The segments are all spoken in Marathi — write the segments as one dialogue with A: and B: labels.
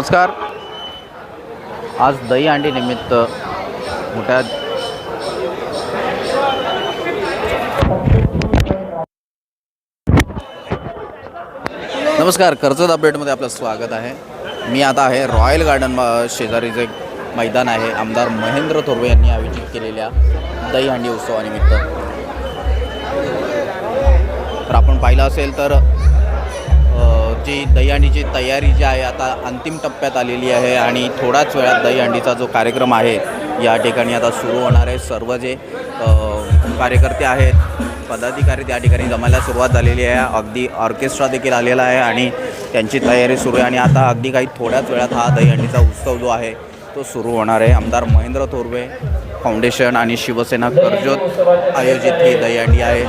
A: नमस्कार. आज दही अंडी निमित्त मोठ्या नमस्कार कर्जत अपडेटमध्ये आपलं स्वागत आहे. मी आता आहे रॉयल गार्डन शेजारीचे मैदान आहे आमदार महेंद्र थोरवे यांनी आयोजित केलेल्या दही अंडी उत्सवानिमित्त. तर आपण पाहिलं असेल तर जी दहीहंडीची तयारी जी आहे आता अंतिम टप्प्यात आलेली आहे आणि थोड्याच वेळात दहीहंडीचा जो कार्यक्रम आहे या ठिकाणी आता सुरू होणार आहे. सर्व जे कार्यकर्ते आहेत पदाधिकारी त्या ठिकाणी जमायला सुरुवात झालेली आहे. अगदी ऑर्केस्ट्रा देखील आलेला आहे आणि त्यांची तयारी सुरू आहे. आणि आता अगदी काही थोड्याच वेळात हा दहीहंडीचा उत्सव जो आहे तो सुरू होणार आहे. आमदार महेंद्र थोरवे फाउंडेशन आणि शिवसेना कर्जत आयोजित ही दहीहंडी आहे.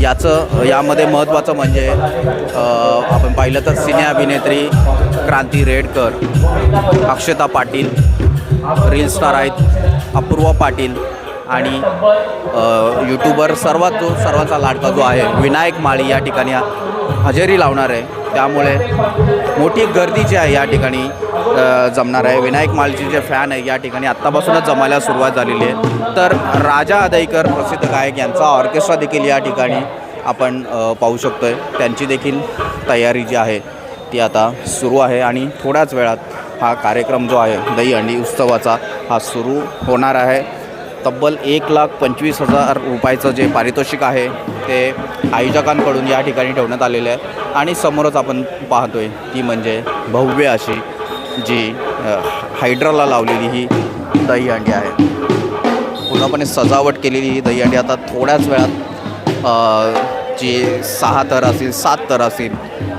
A: याचं यामध्ये महत्त्वाचं म्हणजे आपण पाहिलं तर सिने अभिनेत्री क्रांती रेडकर अक्षता पाटील रील स्टार आहेत अपूर्वा पाटील आणि यूट्यूबर सर्वात जो सर्वांचा लाडका जो आहे विनायक माळी या ठिकाणी हजेरी लावणार आहे. त्यामुळे मोठी गर्दी जी आहे या ठिकाणी जमणार आहे. विनायक माळीचे जे फॅन आहे या ठिकाणी आत्तापासूनच जमायला सुरुवात झालेली आहे. तर राजा अदयकर प्रसिद्ध गायक यांचा ऑर्केस्ट्रा देखील या ठिकाणी आपण पाहू शकतो आहे त्यांची देखील तयारी जी आहे ती आता सुरू आहे. आणि थोड्याच वेळात हा कार्यक्रम जो आहे दहीहंडी उत्सवाचा हा सुरू होणार आहे. तब्बल एक लाख पंचवीस हजार रुपयाचं जे पारितोषिक आहे ते आयोजकांकडून या ठिकाणी ठेवण्यात आलेलं आहे. आणि समोरच आपण पाहतोय ती म्हणजे भव्य अशी जी हायड्राला लावलेली ही दहीहंडी आहे. पूर्णपणे सजावट केलेली ही दहीहंडी आता थोड्याच वेळात जी सहा तर असेल सात तर असेल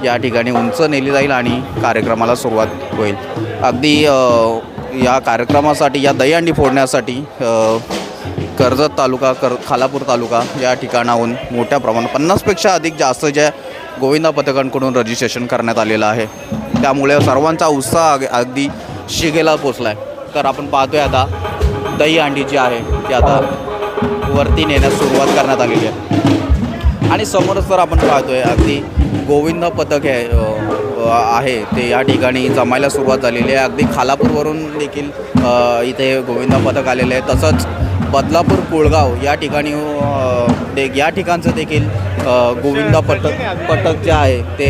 A: या ठिकाणी उंच नेली जाईल आणि कार्यक्रमाला सुरुवात होईल. अगदी या कार्यक्रमासाठी या दहीहंडी फोडण्यासाठी कर्जत तालुका कर खालापूर तालुका या ठिकाणाहून मोठ्या प्रमाणात पन्नासपेक्षा अधिक जास्त ज्या गोविंदा पथकांकडून रजिस्ट्रेशन करण्यात आलेलं आहे. त्यामुळे सर्वांचा उत्साह अग- अगदी शिगेला पोचला आहे तर आपण पाहतोय आता दही अंडी जी आहे ती आता वरती नेण्यास सुरुवात करण्यात आलेली आहे. आणि समोरच तर आपण पाहतोय अगदी गोविंद पथक आहे आहे. ते या ठिकाणी जमायला सुरुवात झालेली आहे. अगदी खालापूरवरून देखील इथे गोविंद पथक आलेले आहे. तसंच बदलापूर कुळगाव या ठिकाणी दे या ठिकाणचं देखील अ, गोविंद पथक पथक जे आहे ते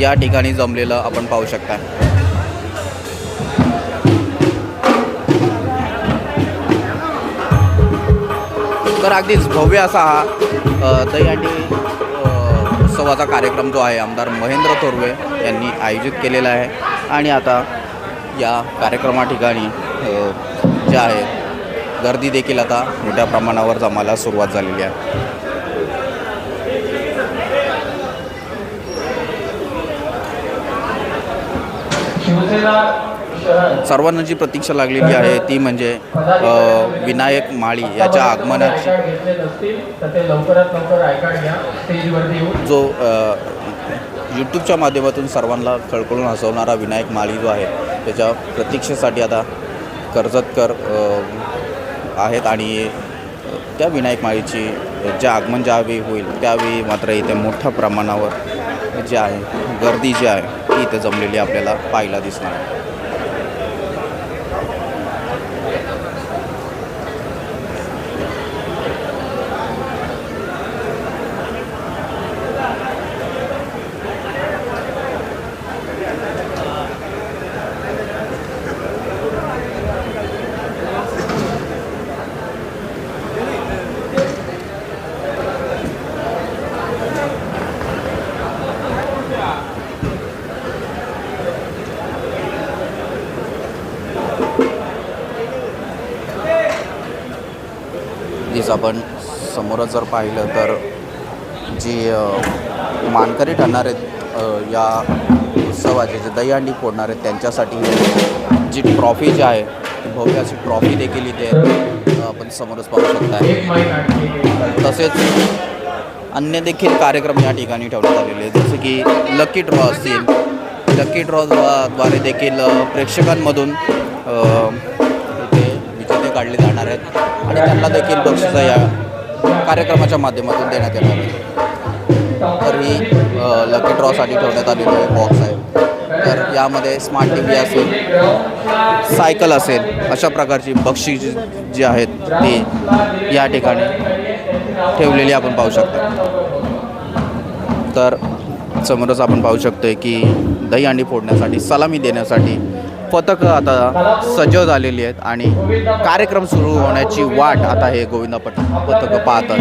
A: या ठिकाणी जमलेलं आपण पाहू शकता. तर अगदीच भव्य असा हा दहीहंडी उत्सवाचा कार्यक्रम जो आहे आमदार महेंद्र थोरवे यांनी आयोजित केलेला आहे. आणि आता या कार्यक्रमा ठिकाणी जे आहे गर्दी देखील आता मोठ्या प्रमाणावर जमायला सुरुवात झालेली आहे. सर्वांना जी प्रतीक्षा लागलेली आहे ती म्हणजे विनायक माळी याच्या आगमनाची जो यूट्यूबच्या माध्यमातून सर्वांना खळखळून हसवणारा विनायक माळी जो आहे त्याच्या प्रतीक्षेसाठी आता कर्जतकर आहेत आणि त्या विनायक माळीची जे आगमन ज्यावेळी होईल त्यावेळी मात्र इथे मोठ्या प्रमाणावर जे आहे गर्दी जी आहे ती इथे जमलेली आपल्याला पाहायला दिसणार आहे. आपण समोरच जर पाहिलं तर जी मानकरी ठरणार आहेत या उत्सवाचे जे दहीहंडी फोडणार आहेत त्यांच्यासाठी जी ट्रॉफी जी आहे ती भव्य अशी ट्रॉफी देखील इथे आपण समोरच पाहू शकता तसेच अन्य देखील कार्यक्रम या ठिकाणी ठेवण्यात आलेले आहेत जसे की लकी ड्रॉ असतील. लकी ड्रॉ द्वारे देखील प्रेक्षकांमधून काढले जाणार आहेत आणि त्यांना देखील बक्षिसं या कार्यक्रमाच्या माध्यमातून देण्यात येणार आहे तर ही लकी ड्रॉसाठी ठेवण्यात आलेली बॉक्स आहे. तर यामध्ये स्मार्ट टी व्ही असेल सायकल असेल अशा प्रकारची बक्षीस जी आहेत ती या ठिकाणी ठेवलेली आपण पाहू शकतो. तर समोरच आपण पाहू शकतो आहे की दहीहंडी फोडण्यासाठी सलामी देण्यासाठी पथकं आता सज्ज झालेली आहेत आणि कार्यक्रम सुरू होण्याची वाट आता हे गोविंदा पट पथकं पाहतात.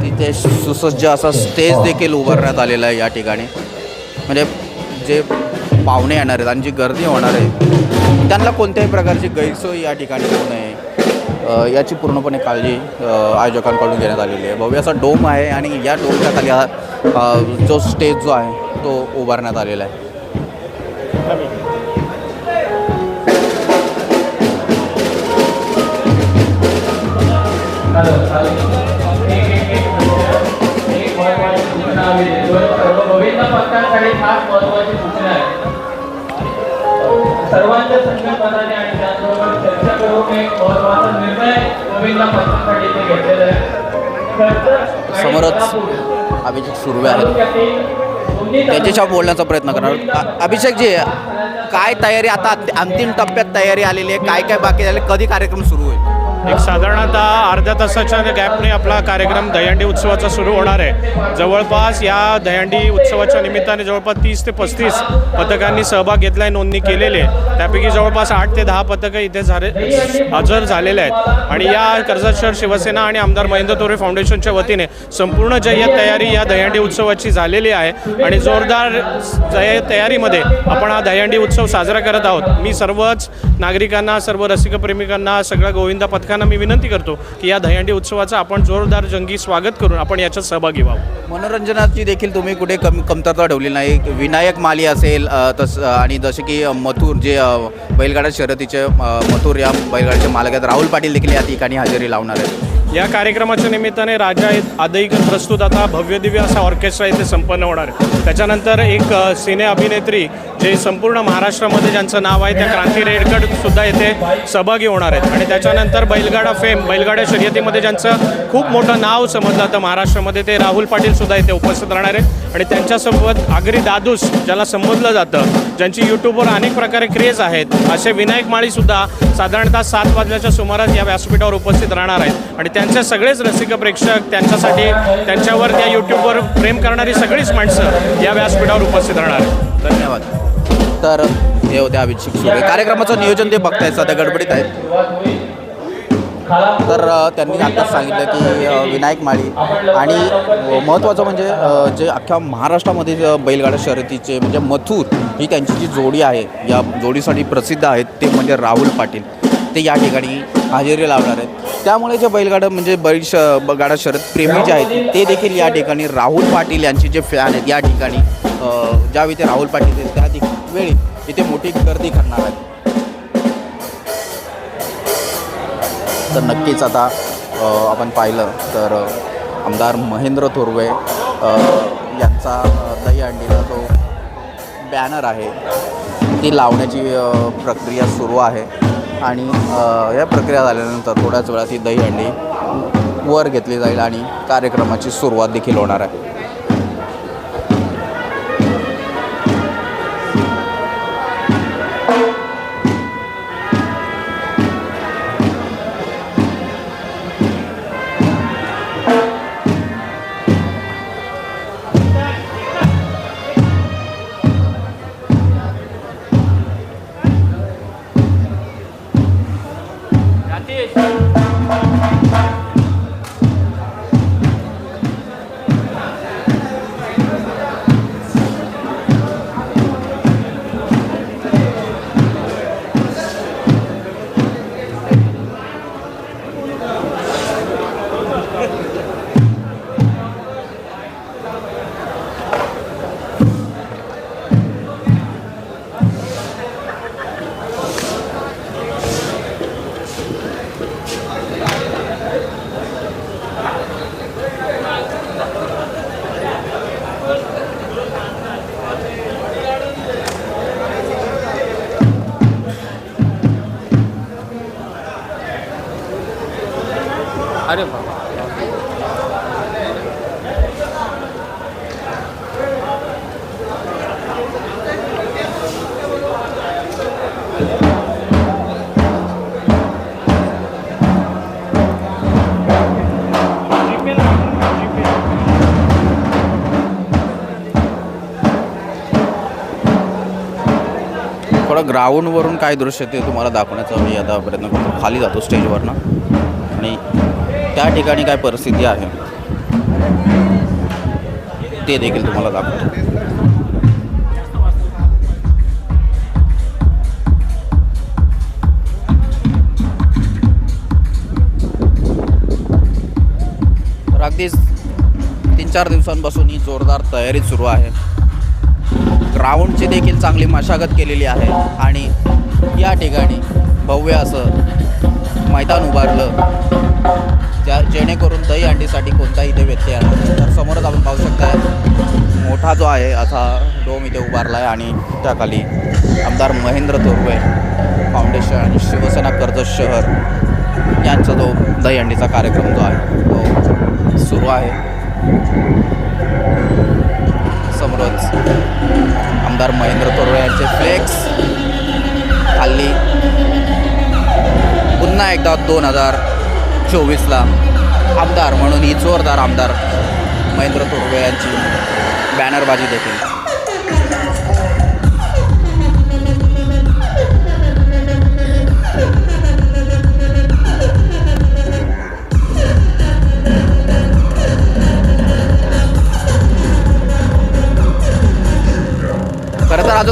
A: तिथे सुसज्ज असा स्टेज देखील उभारण्यात आलेला आहे या ठिकाणी. म्हणजे जे पाहुणे येणार आहेत आणि जी गर्दी होणार आहे त्यांना कोणत्याही प्रकारची गैरसोय या ठिकाणी होऊ नये याची पूर्णपणे काळजी आयोजकांकडून घेण्यात आलेली आहे भव्य असा डोम आहे आणि या डोमच्या खाली हा जो स्टेज जो आहे तो उभारण्यात आलेला आहे
B: हॅलो, सर्वांच्या संकल्पनाने आणि त्याचबरोबर चर्चा करून एक महत्त्वाचा निर्णय गोविंद पथकांसाठी इथे घेतलेला आहे.
A: समोरच अभिषेक आहेत.
B: तालुक्यातील दोन्ही
A: त्यांच्याशी बोलण्याचा प्रयत्न करणार अ- अभिषेकजी काय तयारी? आता अंतिम टप्प्यात तयारी आलेली आहे. काय काय बाकी झाले? कधी कार्यक्रम सुरू
C: एक साधारणतः अर्ध्या तासाच्या गॅपने आपला कार्यक्रम दहंडी उत्सवाचा सुरू होणार आहे. जवळपास या दहीहंडी उत्सवाच्या निमित्ताने जवळपास तीस ते पस्तीस पथकांनी सहभाग घेतला आहे नोंदणी केलेली आहे. त्यापैकी जवळपास आठ ते दहा पथकं इथे झाले हजर झालेले आहेत. आणि या कर्जत शहर शिवसेना आणि आमदार महेंद्र तोरे फाउंडेशनच्या वतीने संपूर्ण जय्यत तयारी या दहीहंडी उत्सवाची झालेली आहे. आणि जोरदार जय्यत तयारीमध्ये आपण हा दहीहंडी उत्सव साजरा करत आहोत. मी सर्वच नागरिकांना सर्व रसिकप्रेमिकांना सगळ्या गोविंदा पथकांना मी विनंती करतो की या दहीहंडी उत्सवाचं आपण जोरदार जंगी स्वागत करून आपण याच्यात सहभागी व्हावं.
A: मनोरंजनाची देखील तुम्ही कुठे कम कमतरता ठेवली नाही. विनायक माली असेल तस आणि जसे की मथुर जे बैलगाडा शर्यतीचे मथुर या बैलगाड्याच्या मालकात राहुल पाटील देखील या ठिकाणी हजेरी लावणार आहेत.
C: या कार्यक्रमाच्या निमित्ताने राजा आहेत प्रस्तुत आता भव्यदिव्य असा ऑर्केस्ट्रा इथे संपन्न होणार आहे. त्याच्यानंतर एक सिने अभिनेत्री जे संपूर्ण महाराष्ट्रामध्ये ज्यांचं नाव आहे त्या क्रांती रेडकड सुद्धा इथे सहभागी होणार आहेत. आणि त्याच्यानंतर बैलगाडा फेम बैलगाड्या शर्यतीमध्ये ज्यांचं खूप मोठं नाव समजलं जातं महाराष्ट्रामध्ये ते राहुल पाटील सुद्धा इथे उपस्थित राहणार आहेत. आणि त्यांच्यासोबत आगरी दादूस ज्याला संबोधलं जातं ज्यांची यूट्यूबवर अनेक प्रकारे क्रेज आहेत असे विनायक माळीसुद्धा साधारणतः सात वाजल्याच्या सुमारास या व्यासपीठावर उपस्थित राहणार आहेत. आणि त्यांचे सगळेच रसिक प्रेक्षक त्यांच्यासाठी त्यांच्यावर त्या यूट्यूबवर प्रेम करणारी सगळीच माणसं या व्यासपीठावर उपस्थित राहणार आहेत.
A: धन्यवाद. तर हे होते अभिषेक सुरे. कार्यक्रमाचं नियोजन ते बघताय सध्या गडबडीत आहेत. तर त्यांनी आत्ताच सांगितलं की विनायक माळी. आणि महत्त्वाचं म्हणजे जे अख्ख्या महाराष्ट्रामध्ये बैलगाडा शर्यतीचे म्हणजे मथुर ही त्यांची जी जोडी आहे या जोडीसाठी प्रसिद्ध आहेत ते म्हणजे राहुल पाटील. ते या ठिकाणी हजेरी लावणार आहेत. त्यामुळे जे बैलगाडा म्हणजे बैल श गाडा शरद प्रेमी जे आहेत ते देखील या ठिकाणी राहुल पाटील यांचे जे फॅन आहेत या ठिकाणी ज्यावेळी ते राहुल पाटील आहेत त्या दि- वेळी इथे मोठी गर्दी करणार आहेत. तर नक्कीच आता आपण पाहिलं तर आमदार महेंद्र थोरवे यांचा दही अंडीला जो बॅनर आहे. ती लावण्याची प्रक्रिया सुरू आहे. आणि या प्रक्रिया झाल्यानंतर थोड्याच वेळात ही दहीहंडी वर घेतली जाईल आणि कार्यक्रमाची सुरुवात देखील होणार आहे. ग्राउंडवरून काय दृश्य ते तुम्हाला दाखवण्याचा मी आता प्रयत्न करतो. खाली जातो स्टेजवरनं. आणि त्या ठिकाणी काय परिस्थिती आहे ते देखील तुम्हाला दाखवतो. अगदीच तीन चार दिवसांपासून ही जोरदार तयारी सुरू आहे. ग्राउंडची देखील चांगली मशागत केलेली आहे. आणि या ठिकाणी भव्य असं मैदान उभारलं ज्या जेणेकरून दही अंडीसाठी कोणताही इथे व्यत्यय आला तर समोरच आपण पाहू शकता मोठा जो आहे असा डोम इथे उभारला आहे आणि त्याखाली आमदार महेंद्र तोरवे फाउंडेशन आणि शिवसेना कर्जत शहर यांचा जो दही अंडीचा कार्यक्रम जो आहे तो सुरू आहे. समोरच आमदार महेंद्र तोरवे यांचे फ्लेक्स खाल्ली पुन्हा एकदा दोन हजार चोवीसला आमदार म्हणून ही जोरदार आमदार महेंद्र तोरवे यांची बॅनरबाजी देखील.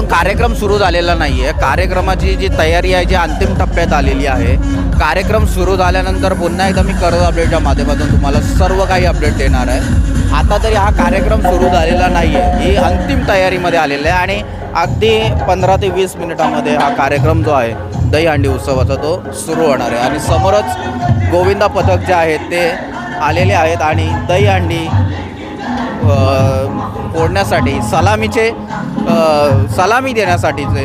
A: अजून कार्यक्रम सुरू झालेला नाही आहे कार्यक्रमाची जी तयारी आहे जी अंतिम टप्प्यात आलेली आहे कार्यक्रम सुरू झाल्यानंतर पुन्हा एकदा मी करत अपडेटच्या माध्यमातून तुम्हाला सर्व काही अपडेट देणार आहे. आता तरी हा कार्यक्रम सुरू झालेला नाही आहे ही अंतिम तयारीमध्ये आलेलं आहे आणि अगदी पंधरा ते वीस मिनिटामध्ये हा कार्यक्रम जो आहे दहीहंडी उत्सवाचा तो सुरू होणार आहे. आणि समोरच गोविंदा पथक जे आहेत ते आलेले आहेत आणि दहीहंडी फोडण्यासाठी सलामीचे सलामी देण्यासाठीचे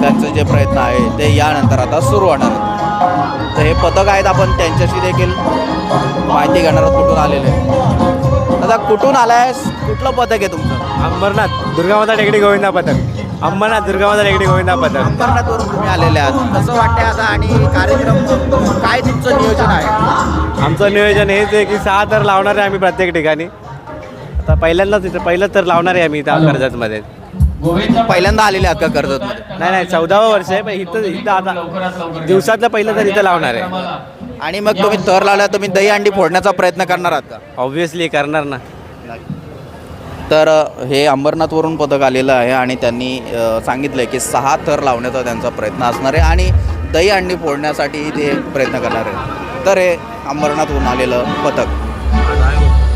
A: त्यांचे जे प्रयत्न आहे ते यानंतर आता सुरू होणार आहेत. तर हे पथक आहेत आपण त्यांच्याशी देखील माहिती घेणार आहोत कुठून आलेले आता कुठून आलाय कुठलं पथक आहे तुमचं?
D: अंबरनाथ दुर्गामाता टेकडी गोविंदा पथक. अंबरनाथ दुर्गामाता टेकडी गोविंदा पथक.
A: अंबरनाथवरून तुम्ही आलेले आहात. कसं वाटतंय आता आणि कार्यक्रम काय तुमचं नियोजन आहे?
D: आमचं नियोजन हेच आहे की सहा तर लावणार आहे आम्ही प्रत्येक ठिकाणी. आता पहिल्यांदाच इथं पहिलं तर लावणार आहे आम्ही त्या कर्जतमध्ये.
A: पहिल्यांदा आलेले आहात का कर्जतमध्ये?
D: नाही नाही चौदावं वर्ष आहे पण इथं इथं आता दिवसातलं पहिलं तर इथं लावणार आहे.
A: आणि मग तुम्ही तर लावल्या तुम्ही दही अंडी फोडण्याचा प्रयत्न करणार आहात का?
D: ऑब्व्हियसली करणार ना.
A: तर हे अंबरनाथवरून पथक आलेलं आहे आणि त्यांनी सांगितलं आहे की सहा थर लावण्याचा त्यांचा प्रयत्न असणार आहे आणि दही अंडी फोडण्यासाठी ते प्रयत्न करणार आहे तर हे अंबरनाथवरून आलेलं पथक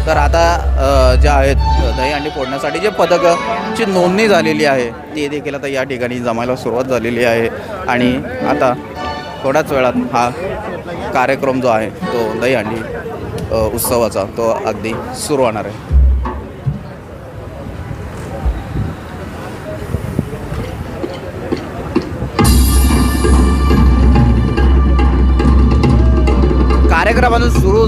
A: तर आता जे आहेत दहीहंडी दही अंडी फोडण्यासाठी जे पथकाची नोंदणी झालेली आहे ती देखील आता या ठिकाणी जमायला सुरुवात झालेली आहे. आणि आता थोड्याच वेळात हा कार्यक्रम जो आहे तो दही अंडी उत्सवाचा तो अगदी सुरू होणार आहे. कार्यक्रम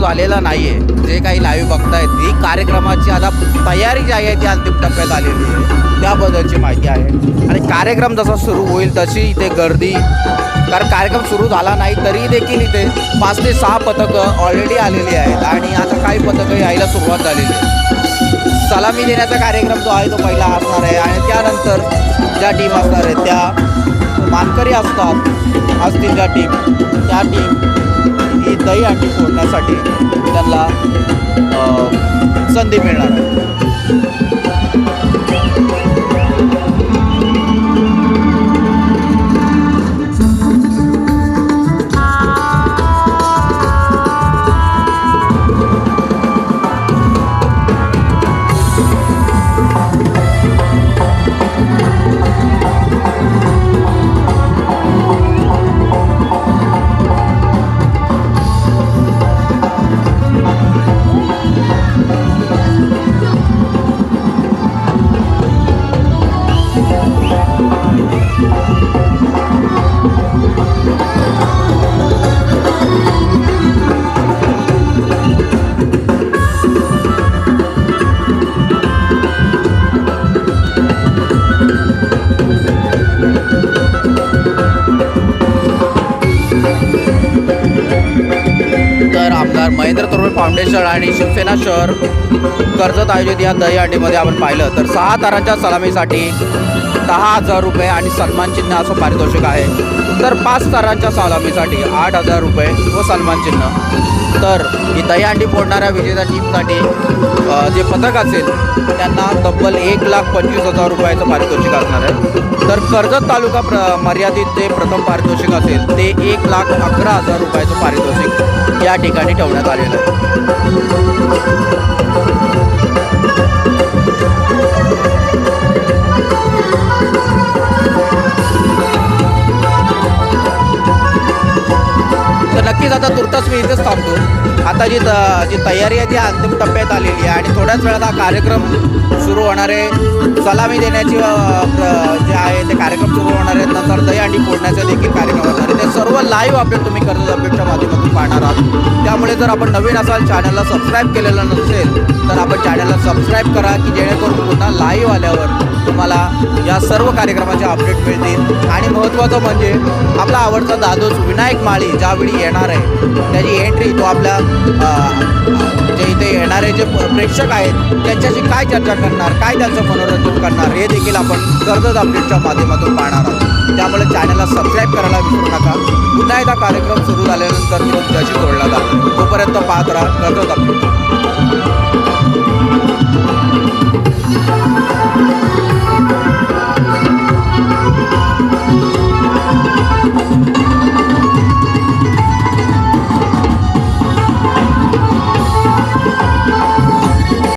A: झालेला नाही आहे जे काही लाईव्ह बघतायत ही कार्यक्रमाची आता तयारी जी आहे ती अंतिम टप्प्यात आलेली आहे. त्याबद्दलची माहिती आहे. आणि कार्यक्रम जसा सुरू होईल तशी इथे गर्दी कारण कार्यक्रम सुरू झाला नाही तरी देखील इथे पाच ते सहा पथकं ऑलरेडी आलेली आहेत. आणि आता काही पथकं यायला सुरुवात झालेली आहे सलामी देण्याचा कार्यक्रम जो आहे तो पहिला असणार आहे. आणि त्यानंतर ज्या टीम असणार आहेत त्या मानकरी असतात असतील ज्या टीम त्या टीम दही अंडी फोडण्यासाठी त्यांना अ, संधी मिळणार आहे. फाउंडेशन आणि शिवसेना शहर कर्जत आयोजित या दहीहंडीमध्ये आपण पाहिलं तर सहा तारांच्या सलामीसाठी दहा हजार रुपये आणि सन्मान चिन्ह असं पारितोषिक आहे. तर पाच तारांच्या सलामीसाठी आठ हजार रुपये व सन्मान चिन्ह. तर ही दहीहंडी फोडणाऱ्या विजेत्या टीमसाठी जे पथक असेल त्यांना तब्बल एक लाख पंचवीस हजार रुपयाचं पारितोषिक असणार आहे. तर कर्जत तालुका प्र मर्यादित जे प्रथम पारितोषिक असेल ते एक लाख अकरा हजार रुपयाचं पारितोषिक या ठिकाणी ठेवण्यात आलेलं आहे. नक्कीच आता तुर्तास मी इथेच थांबतो. आता जी त जी तयारी आहे ती अंतिम टप्प्यात आलेली आहे आणि थोड्याच वेळात हा कार्यक्रम सुरू होणार आहे. सलामी देण्याची प्र- जे आहे ते कार्यक्रम सुरू होणार आहेत नंतर दहीहंडी फोडण्याचे देखील कार्यक्रम होणार आहे. ते सर्व लाईव्ह अपडेट तुम्ही कर्ज अपडेटच्या माध्यमातून पाहणार आहात. त्यामुळे जर आपण नवीन असाल चॅनलला सबस्क्राईब केलेलं नसेल तर आपण चॅनलला सबस्क्राईब करा की जेणेकरून पुन्हा लाईव्ह आल्यावर तुम्हाला या सर्व कार्यक्रमाचे अपडेट मिळतील. आणि महत्त्वाचं म्हणजे आपला आवडता दादोस विनायक माळी ज्यावेळी येणार आहे त्याची एंट्री तो आपल्या जे इथे येणारे जे प्रेक्षक आहेत त्यांच्याशी काय चर्चा करणार काय त्यांचं मनोरंजन करणार हे देखील आपण कर्जत अपडेटच्या माध्यमातून पाहणार आहोत. त्यामुळे चॅनलला सबस्क्राईब करायला विसरू नका. पुन्हा एकदा कार्यक्रम सुरू झाल्यानंतर तो तुमच्याशी जोडला जातो तोपर्यंत पाहत राहा कर्जत अपडेट Thank you.